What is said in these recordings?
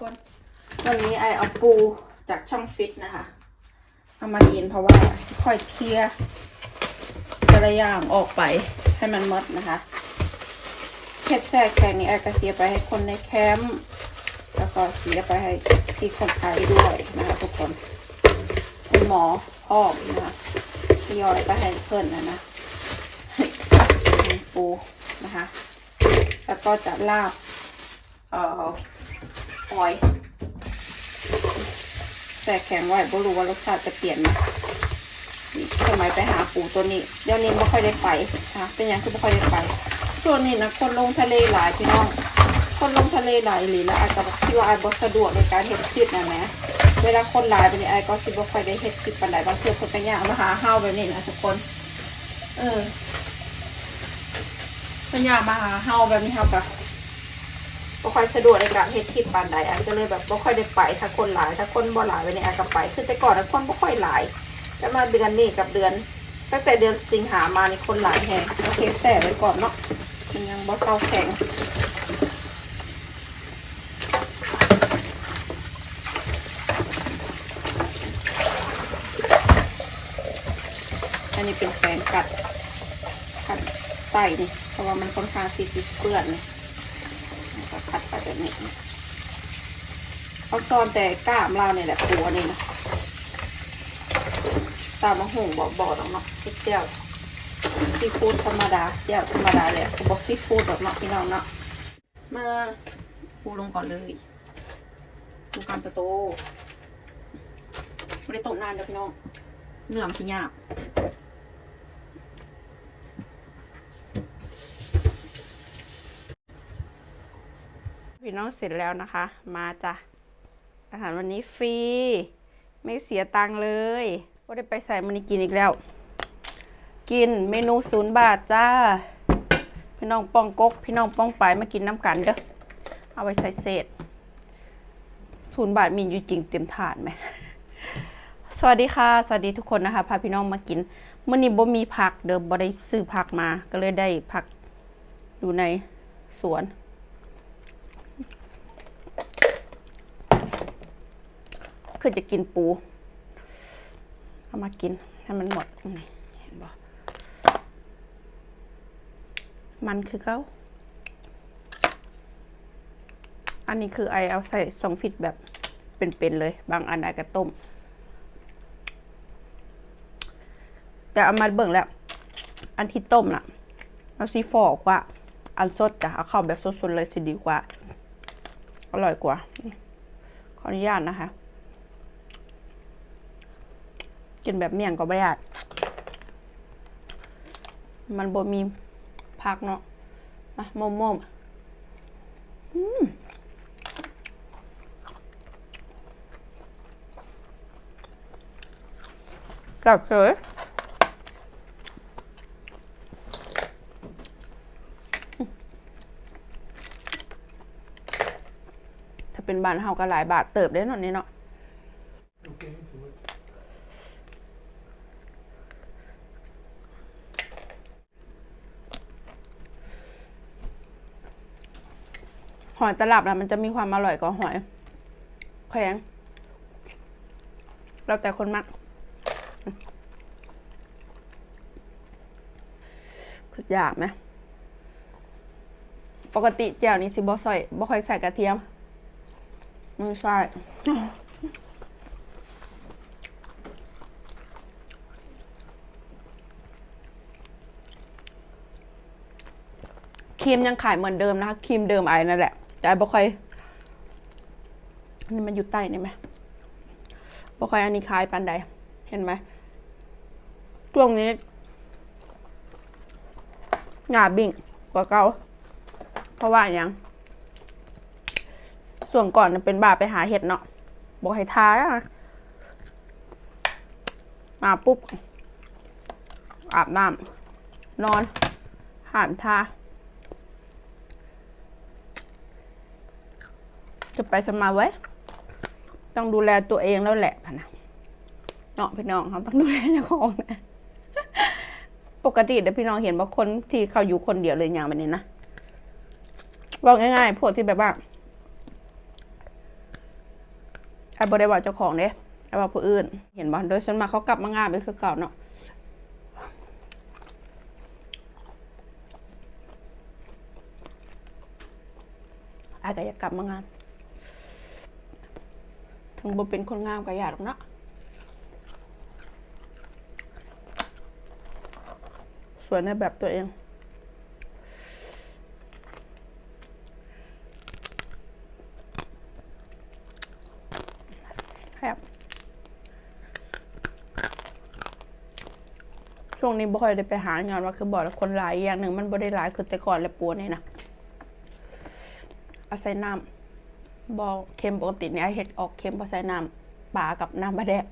คน วันนี้ไอเอาปูจากช่องฟิตนะคะ เอามากินเพราะว่าสิค่อยเคลียร์แต่ละอย่างออกไปให้มันหมดนะคะเห็ดแทรกแข็งนี้ไอก็เสียไปให้คนในแคมป์แล้วก็เสียไปให้ที่คนไทยด้วยนะคะทุกคนให้หมอพ่อมนะคะทยอยไปให้เพื่อนนะนะปูนะคะ แล้วก็จะลาบ เอ่อ หอยแต่แข็งไว้บ่รู้ว่ารสชาติจะเปลี่ยนนะสมัยไปหาปูตัวนี้ เดี๋ยวนี้ไม่ค่อยได้ไปค่ะเป็นอย่างที่ไม่ค่อยได้ไปช่วงนี้นะคนลงทะเลหลายพี่น้อง คนลงทะเลหลายหรือแล้วอาจจะคิดว่าไอ้บ่สะดวกในการเฮ็ดคลิปนะแหมเวลาคนหลายไปนี่ไอ้ก็สิบ่ค่อยได้เฮ็ดคลิปปานใดบางเทื่อคนก็ยากมาหาเฮาแบบนี้นะทุกคน เออคนยากมาหาเฮาแบบนี้เฮาก็บ่ ค่อยสะดวกในการเฮ็ดคลิปปานใดอันก็เลยแบบบ่ค่อยได้ไปถ้าคนหลายถ้าคนบ่หลายไปในอันก็ไปคือแต่ก่อนนะคนบ่ค่อยหลายแต่มาเดือนนี้กับเดือน ตั้งแต่เดือนสิงหามานี่คนหลายแฮงโอเคแส่ไว้ก่อนเนาะมันยังบ่เข้าแข็งอันนี้เป็นแปรงกัดกัดไส้นี่เพราะว่ามันค่อนข้างสิสิเปื้อนนี่แล้ว ก็คัดไปแบบนี้เอาซอนแต่กล้ามเราเนี่ยแหละตัวนี่นะตามมาหุงบอกบอกเนาะที่เจียวซีฟู้ดธรรมดาเจียวธรรมดาเลยบอกซีฟู้ดแบบเนาะพี่น้องเนาะมาปูลงก่อนเลยปูกามโตไม่ได้ต้มนานเด้อพี่น้องเนื้อมันสิยาก พี่น้องเสร็จแล้วนะคะ มาจ้ะอาหารวันนี้ฟรี ไม่เสียตังค์เลยว่าได้ไปใส่มันนี่กินอีกแล้ว กินเมนูศูนย์บาทจ้า พี่น้องป้องกก พี่น้องป้องไปมากินน้ำกันเด้อเอาไว้ใส่เศษศูนย์บาทมีอยู่จริงเต็มถาดไหมสวัสดีค่ะสวัสดีทุกคนนะคะพาพี่น้องมากินเมื่อนี้บ่มีผักเดิมบ่ได้ซื้อผักมา ก็เลยได้ผักอยู่ในสวน คือจะกินปูเอามากินให้มันหมดเห็นบ่มันคือเก้า อันนี้คือไอเอาใส่สองฟิตแบบเป็นๆเลย บางอันไอก็ต้มแต่เอามาเบิ่งแล้ว อันที่ต้มน่ะ เอาซีฟอกว่า อันสดจะเอาเข้าแบบสดๆเลยสิดีกว่า อร่อยกว่า ขออนุญาตนะคะ กินแบบเมี่ยงก็ไม่ได้มันบ่มีผักเนาะมาโมมมอืมกับเฉยถ้าเป็นบ้านเฮาก็หลายบาทเติบได้เนาะนี่เนาะ อยตลับนะมันจะมีความอร่อยกว่าหอยแข็งแล้วแต่คนมักสุดยอดไหมปกติแจ่วนี้สิบ่ใส่บ่ค่อยใส่กระเทียมไม่ใช่ครีมยังขายเหมือนเดิมนะคะครีมเดิมไอ้นั่นแหละ แต่ไอ้บ่ค่อยนี่มันอยู่ใต้นี่ไหมบ่ค่อยอันนี้ขายปันใด เห็นไหมช่วงนี้หงาบิ่งกว่าเก่าเพราะว่าอย่างส่วนก่อนเป็นบาไปหาเห็ดเนาะบอกให้ทาอะมาปุ๊บ อาบน้ำนอนหานทา จะไปกันมาไว้ ต้องดูแลตัวเองแล้วแหละพะนะเนาะพี่น้องครับต้องดูแลเจ้าของนะปกติเดี๋ยวพี่น้องเห็นว่าคนที่เขาอยู่คนเดียวเลยอย่างแบบนี้นะบอกง่ายๆพวกที่แบบว่าไอ้บ่ได้ว่าเจ้าของเด้ไอ้ว่าผู้อื่น เห็นบ่โดยส่วนมากเขากลับมางานไปคือเก่าเนาะไอ้ก็อยากกลับมางาน ถึงบ่เป็นคนงามก็อยากหรอกเนาะสวยในแบบตัวเองครับช่วงนี้บ่ค่อยได้ไปหางานว่าคือบอกแล้วคนหลายอย่างหนึ่งมันบ่ได้หลายคือแต่ก่อนและปัวนี่นะอาศัยน้ำ บ่เค็มปกติเนี่ยเฮ็ดออกเค็มเพราะใส่น้ำปลากับน้ำบะแดด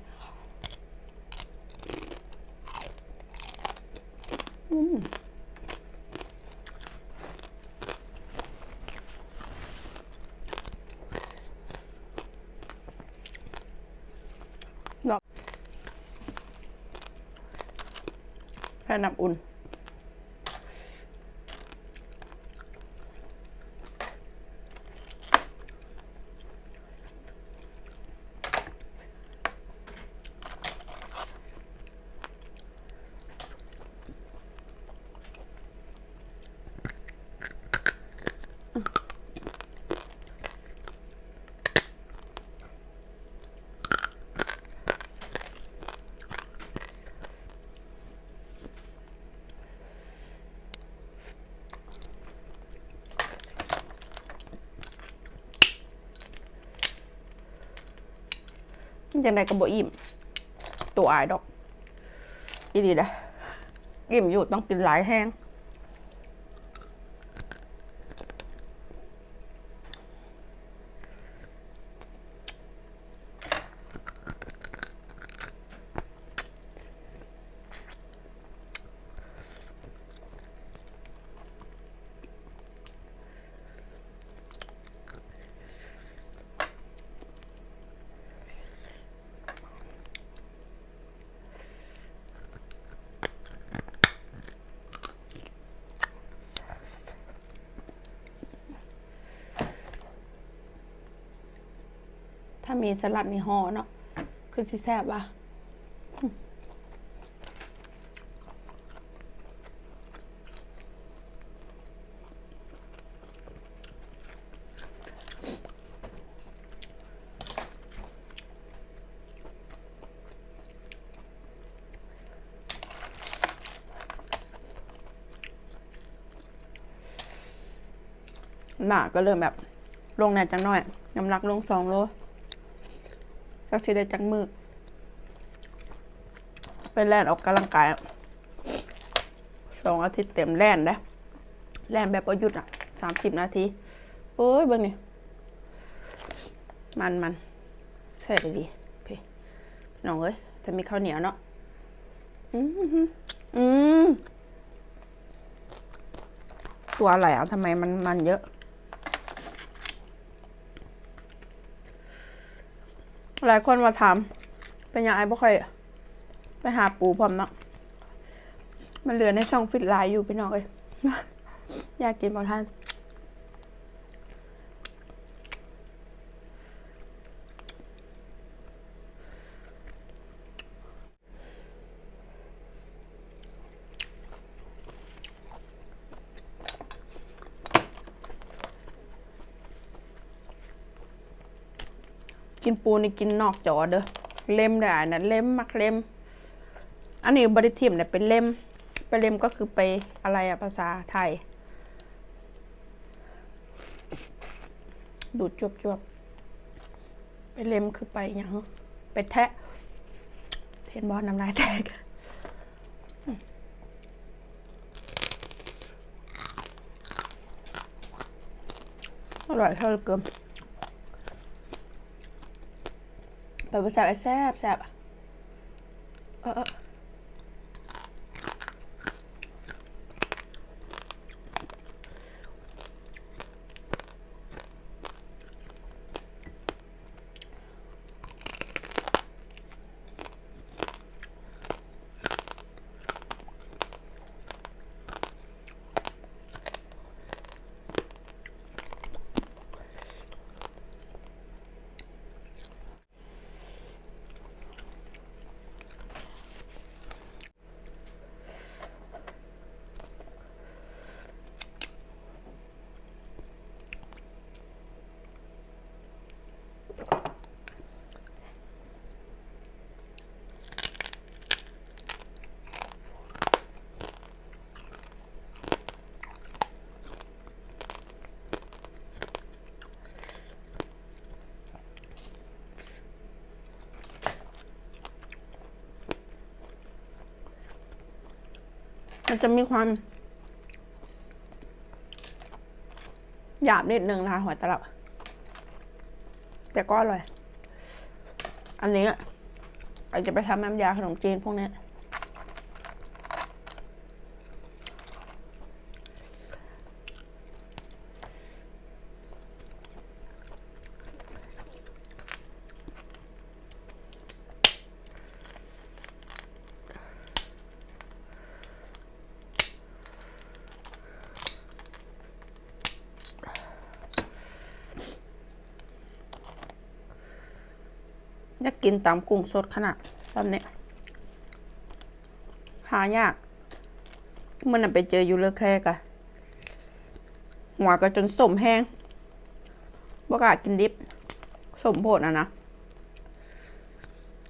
อืมดอกแค่น้ำอุ่น กินจังไดก็บ่อิ่ม ตัวอายดอกอีดีนะอิ่มอยู่ต้องกินหลายแห้ง ถ้ามีสลัดในห่อเนาะคือสิแซ่บว่ะหน้าก็เริ่มแบบลงแน่จังหน่อย น้ำหนักลงสองโล จักสิได้จังมือไปแล่นออกกำลังกายสองอาทิตย์เต็มแล่นได้แล่นแบบประยุทธ์อะสามสิบนาทีโอ้ยเบิ่งนี่มันมันใส่ไปดีพี่น้องเอ้ยจะมีข้าวเหนียวเนาะอืมอืมตัวอะไรอะทำไมมันมันเยอะ หลายคนมาถามเป็นยังไงบ่ค่อย ไปหาปูพร้อมเนาะมันเหลือในช่องฟิตไลน์อยู่พี่น้องเอ้ยอยากกินบ่ท่าน กินปูนี่กินนอกจอเด้อเล่มได้นะเล่มมักเล่ม อันนี้บริทิมเนี่ยเป็นเล่มไปเล่มก็คือไปอะไรอะภาษาไทย ดูดจวบจวบไปเล่มคือไปอย่างไปแทะเทนบอลน้ำลายแตกอร่อยเท่าเกิม แบบแสบแซบแซบเออ มันจะมีความ หยาบนิดนึงนะคะหัวตลับ แต่ก็อร่อย อันนี้อาจจะไปทำน้ำยาขนมจีนพวกนี้ อยากกินตามกุ้งสดขนาดตอนนี้หายาก มันนะไปเจออยู่เลอแครกอะหัวก็จนสมแห้งบ่กากินดิบ สมโพดนะนะ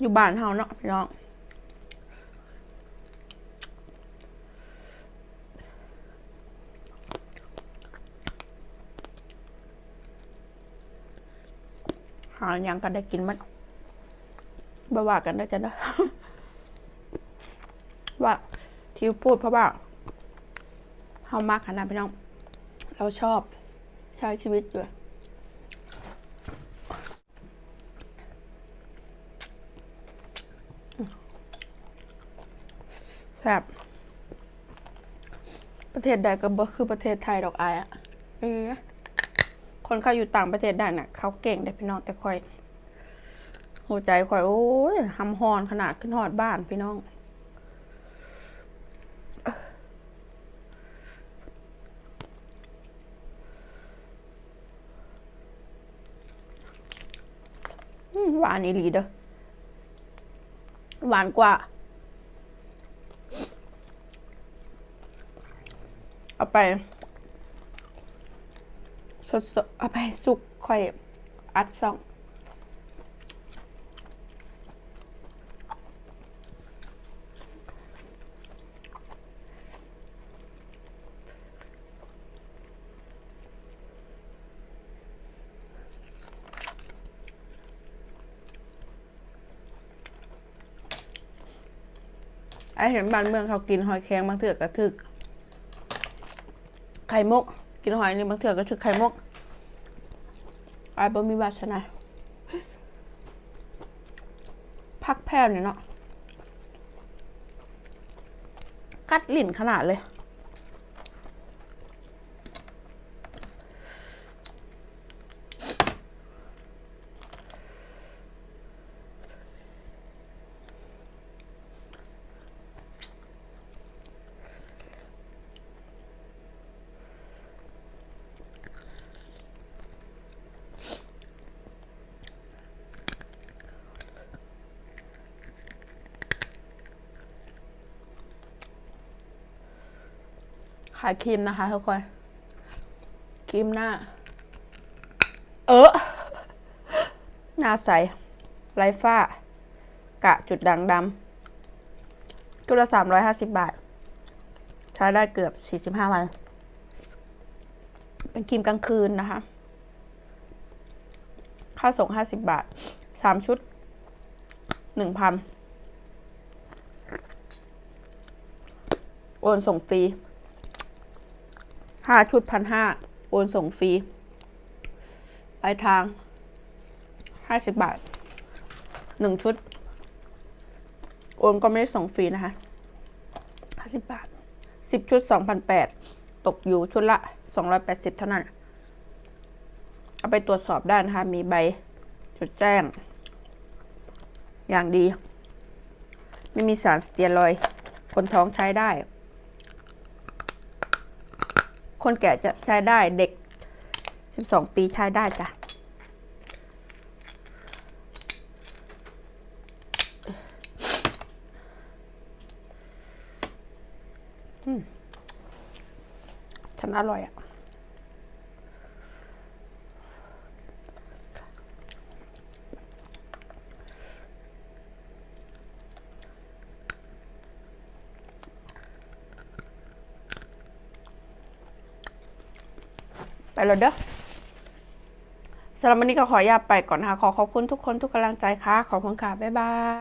อยู่บ้านเฮาเนาะพี่น้องหายังกันได้กินมัน บ่ว่ากันได้จ้ะนะว่าที่พูดเพราะว่าเฮามากขนาดพี่น้อง เราชอบใช้ชีวิตอยู่แซ่บประเทศใดก็บ่คือประเทศไทยดอกอายอะเออคนเขาอยู่ต่างประเทศได้น่ะ เขาเก่งได้พี่น้องแต่คอย หัวใจคอย โอ้ยหำฮอนขนาดขึ้นหอดบ้านพี่น้อง หวานอีหลีเด้อ หวานกว่า เอาไปสดๆเอาไปสุกค่อยอัดซอง เห็นบ้านเมืองเขากินหอยแครงบางเถื่อกระถึก ไข่มุกกินหอยนี่บางเถื่อกระถึกไข่มุกไอ้บ่มีวาสนาพักแพร่เนี่ยเนาะกัดลิ่นขนาดเลย ขายครีมนะคะทุกคนครีมหน้า เออ หน้าใส ไร้ฝ้า กะจุดด่างดำจุดละสามร้อยห้าสิบบาท ใช้ได้เกือบสี่สิบห้าวัน เป็นครีมกลางคืนนะคะ ค่าส่งห้าสิบบาทสามชุดหนึ่งพันโอนส่งฟรี ห้าชุดพันห้าโอนส่งฟรีปลายทางห้าสิบบาทหนึ่งชุด โอนก็ไม่ได้ส่งฟรีนะคะห้าสิบบาทสิบชุดสองพันแปดตกอยู่ชุดละสองร้อยแปดสิบเท่านั้น เอาไปตรวจสอบได้นะคะ มีใบจดแจ้ง อย่างดี ไม่มีสารสเตียรอย คนท้องใช้ได้ คนแก่จะใช้ได้เด็ก 12 ปีใช้ได้จ้ะฉันอร่อยอะ แล้วเด้อสำหรับวันนี้ก็ขออนุญาตไปก่อนนะคะขอขอบคุณทุกคนทุกกำลังใจค่ะ ขอบคุณค่ะ บ๊ายบาย